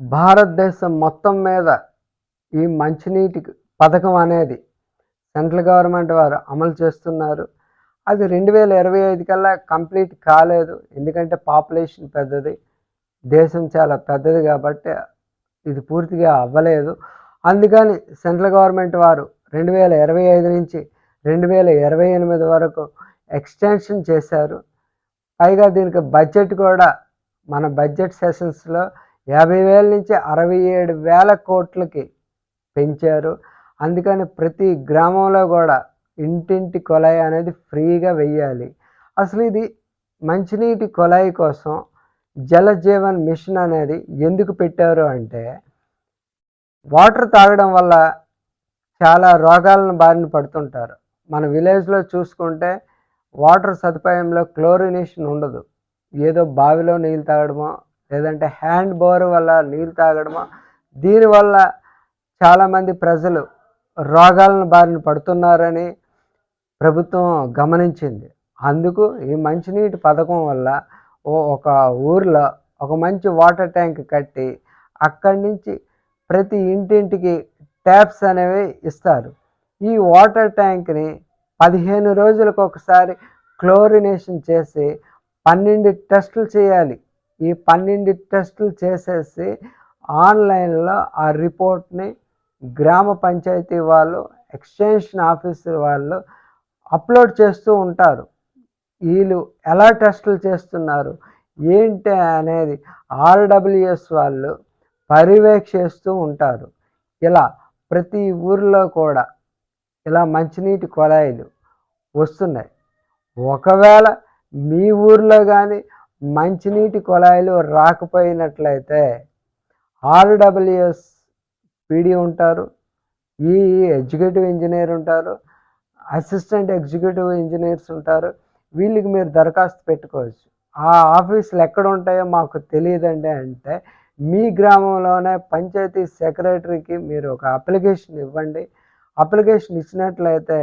భారతదేశం మొత్తం మీద ఈ మంచినీటి పథకం అనేది సెంట్రల్ గవర్నమెంట్ వారు అమలు చేస్తున్నారు. అది రెండు వేల ఇరవై ఐదు కల్లా కంప్లీట్ కాలేదు. ఎందుకంటే పాపులేషన్ పెద్దది. దేశం చాలా పెద్దది కాబట్టి ఇది పూర్తిగా అవ్వలేదు. అందుకని సెంట్రల్ గవర్నమెంట్ వారు రెండు వేల ఇరవై ఐదు నుంచి రెండు వేల ఇరవై ఎనిమిది వరకు ఎక్స్టెన్షన్ చేశారు. పైగా దీనికి బడ్జెట్ కూడా మన బడ్జెట్ సెషన్స్లో యాభై వేల నుంచి అరవై ఏడు వేల కోట్లకి పెంచారు. అందుకని ప్రతి గ్రామంలో కూడా ఇంటింటి కొలాయి అనేది ఫ్రీగా వెయ్యాలి. అసలు ఇది మంచినీటి కొలాయి కోసం జల జీవన్ మిషన్ అనేది ఎందుకు పెట్టారు అంటే వాటర్ తాగడం వల్ల చాలా రోగాలను బారిన పడుతుంటారు. మన విలేజ్లో చూసుకుంటే వాటర్ సదుపాయంలో క్లోరినేషన్ ఉండదు. ఏదో బావిలో నీళ్ళు తాగడమో లేదంటే హ్యాండ్ బోర్ వల్ల నీళ్ళు తాగడమో? దీనివల్ల చాలామంది ప్రజలు రోగాలను బారిన పడుతున్నారని ప్రభుత్వం గమనించింది. అందుకు ఈ మంచినీటి పథకం వల్ల ఓ ఒక ఊర్లో ఒక మంచి వాటర్ ట్యాంక్ కట్టి అక్కడి నుంచి ప్రతి ఇంటింటికి ట్యాప్స్ అనేవి ఇస్తారు. ఈ వాటర్ ట్యాంక్ని పదిహేను రోజులకు ఒకసారి క్లోరినేషన్ చేసి పన్నెండు టెస్టులు చేయాలి. ఈ పన్నెండు టెస్టులు చేసేసి ఆన్లైన్లో ఆ రిపోర్ట్ని గ్రామ పంచాయతీ వాళ్ళు ఎక్స్టెన్షన్ ఆఫీసర్ వాళ్ళు అప్లోడ్ చేస్తూ ఉంటారు. వీళ్ళు ఎలా టెస్టులు చేస్తున్నారు? ఏంటి అనేది ఆర్డబ్ల్యూఎస్ వాళ్ళు పర్యవేక్షిస్తూ ఉంటారు. ఇలా ప్రతి ఊరిలో కూడా ఇలా మంచినీటి కొలాయిలు వస్తున్నాయి. ఒకవేళ మీ ఊర్లో కానీ మంచినీటి కుళాయిలు రాకపోయినట్లయితే ఆర్డబ్ల్యూఎస్ పీడీ ఉంటారు ఈ ఎగ్జిక్యూటివ్ ఇంజనీర్ ఉంటారు అసిస్టెంట్ ఎగ్జిక్యూటివ్ ఇంజనీర్స్ ఉంటారు. వీళ్ళకి మీరు దరఖాస్తు పెట్టుకోవచ్చు. ఆ ఆఫీసులు ఎక్కడ ఉంటాయో మాకు తెలియదండి అంటే మీ గ్రామంలోనే పంచాయతీ సెక్రటరీకి మీరు ఒక అప్లికేషన్ ఇవ్వండి. అప్లికేషన్ ఇచ్చినట్లయితే